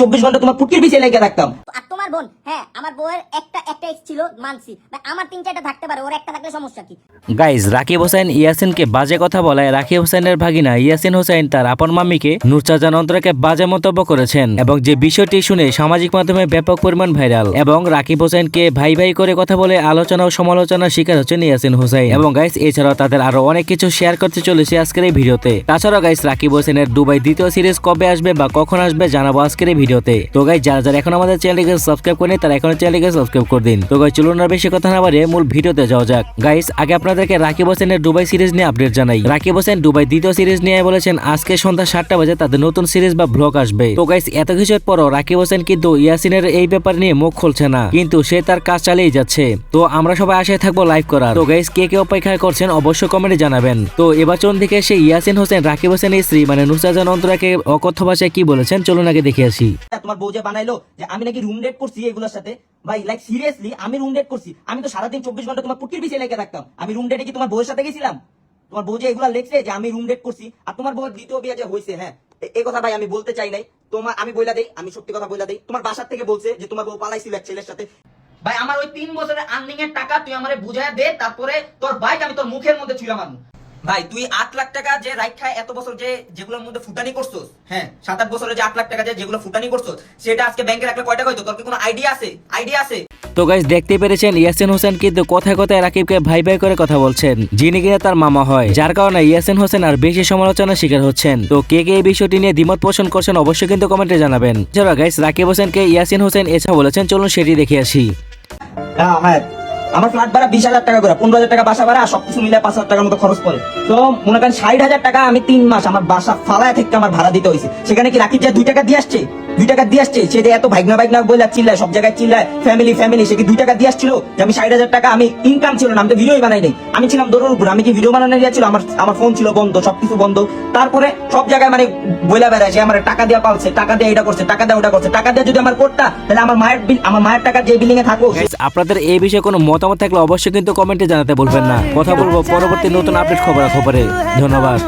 চব্বিশ ঘণ্টা তোমার পুটির পিছিয়ে লেগে থাকতাম। আর তোমার বোন? হ্যাঁ আমার বউয়ের একটা একটা এক্স ছিল মানছি আমার তিন চারটা থাকতে পারে, ওর একটা থাকলে সমস্যা কি? গাইজ রাকিব হোসেন, ইয়াসিনকে বাজে কথা বলায় রাকিব হোসেনের ভাগিনা ইয়াসিন হোসেন তার আপন নুরচাজান বাজে মন্তব্য করেছেন এবং যে বিষয়টি শুনে সামাজিক মাধ্যমে ব্যাপক পরিমাণ ভাইরাল এবং রাকিব হোসেনকে ভাই ভাই করে কথা বলে আলোচনা ও সমালোচনার শিকার হচ্ছেন ইয়াসিন হোসেন। এবং গাইস এছাড়াও তাদের আরও অনেক কিছু শেয়ার করতে চলেছে আজকের এই ভিডিওতে। তাছাড়াও গাইস রাকিব হোসেনের দুবাই দ্বিতীয় সিরিজ কবে আসবে বা কখন আসবে জানাব আজকের এই ভিডিওতে। তো যারা যারা এখন আমাদের চ্যানেলটিকে সাবস্ক্রাইব করেনি তারা এখন চ্যানেলটিকে সাবস্ক্রাইব করে দিন। তো চলুন আর বেশি কথা না বাড়িয়ে মূল ভিডিওতে যাওয়া যাক। গাইস আগে আপনাদেরকে রাকিব হোসেনের দুবাই সিরিজ নিয়ে আপডেট জানাই। রাকিব হোসেন দুবাই দ্বিতীয় সিরিজ নিয়ে বলেছেন, আজকে সন্ধ্যা সাতটা বাজে তাদের নতুন সিরিজ বা ব্লগ আসবে। তো গাইস এত কিছুর পরও রাকিব হোসেন কিন্তু ইয়াসিনের এই ব্যাপার নিয়ে মুখ খুলছে না। কিন্তু সে তার কাজ চালিয়ে যাচ্ছে। তো আমরা সবাই আশায় থাকব লাইভ করার। তো গাইস কে কে অপেক্ষা করছেন অবশ্যই কমেন্টে জানাবেন। তো এবার চলুন দেখে এসে ইয়াসিন হোসেন, রাকিব হোসেনের স্ত্রী মানে নুসরাজান অন্তরাকে অকথ্য ভাষায় কি বলেছেন? চলুন আগে দেখে আসি। তোমার বউ যে বানাইলো, যে আমি নাকি রুম ডেট করছি এগুলোর সাথে। ভাই লাইক সিরিয়াসলি আমি রুম ডেট করছি। আমি তো সারাদিন চব্বিশ ঘণ্টা তোমার পুটকির পিছিয়ে লেগে থাকতাম। আমি রুম ডেটে কি তোমার বউয়ের সাথে গেছিলাম? তোমার বউ যে এগুলা লেখছে যে আমি রুম ডেট করছি, আর তোমার বউয়ের দ্বিতীয় বিয়ে যে হয়েছে হ্যাঁ এই কথা ভাই আমি বলতে চাই নাই। তোমার আমি বইলা দেই, আমি সত্যি কথা বইলা দেই। তোমার বাসার থেকে বলছে যে তোমার বউ পালাইছিল এক ছেলের সাথে। ভাই, আমার ওই তিন বছরের আর্নিং এর টাকা তুই আমারে বুঝায় দে, তারপরে তোর বাইক আমি তোর মুখের মধ্যে ছিলাম মারবো ভাই তুই আট লাখ টাকা যে রাইট খায় এত বছর যে যেগুলোর মধ্যে ফুটানি করছোস হ্যাঁ। সাত আট বছরে যে আট লাখ টাকা যে যেগুলো ফুটানি করছোস সেটা আজকে ব্যাংকে রাখলে কয় টাকা হইতো? তোর কি কোনো আইডিয়া আছে? আইডিয়া আছে? তো গাইজ দেখতে পেরেছেন ইয়াসিন হোসেন কিন্তু কথায় কথায় রাকিবকে ভাই ভাই করে কথা বলছেন যিনি কিনা তার মামা হয়। যার কারণে ইয়াসিন হোসেন আর বেশি সমালোচনার শিকার হচ্ছেন। তো কে কে এই বিষয়টি নিয়ে দ্বিমত পোষণ করছেন অবশ্যই কিন্তু কমেন্টে জানাবেন। যারা গাইজ রাকিব হোসেনকে ইয়াসিন হোসেন এছাড়া বলেছেন চলুন সেটি দেখে আসি। হ্যাঁ হ্যাঁ আমার ফ্ল্যাট ভাড়া বিশ হাজার টাকা করে, পনেরো হাজার টাকা বাসা ভাড়া আর সবকিছু মিলে পাঁচ হাজার টাকার মতো খরচ পড়ে। তো মনে করেন ষাট হাজার টাকা আমি তিন মাস আমার বাসা ফালায় থেকে আমার ভাড়া দিতে হয়েছে। সেখানে কি রাকিব যা দুই টাকা দিয়ে আসছে? দুই টাকা দিয়ে আসছে। সে যে এত ভাইগনা ভাইগনা বলে চিল্লায়, সব জায়গায় চিল্লায়। ফ্যামিলি ফ্যামিলি সে কি দুই টাকা দিয়ে আসছিল? যে আমি ষাট হাজার টাকা, আমি ইনকাম ছিল না, আমি তো ভিডিওই বানাই নাই। আমি ছিলাম দৌড়ের উপর, আমি কি ভিডিও বানানো গিয়েছিল আমার আমার ফোন ছিল বন্ধ, সবকিছু বন্ধ। তারপরে সব জায়গায় মানে বইলা বেড়ায়, সে আমার টাকা দিয়ে পালছে, টাকা দিয়ে এটা করছে, টাকা দিয়ে ওটা করছে। টাকা দিয়ে যদি আমার করতা তাহলে আমার মায়ের বিল, আমার মায়ের টাকা যে বিল্ডিং এ থাকো আপনাদের এই বিষয়ে কোনো মতামত থাকলে অবশ্যই কিন্তু কমেন্টে জানাতে বলবেন না। কথা বলব পরবর্তী নতুন আপডেট খবর খবরে ধন্যবাদ।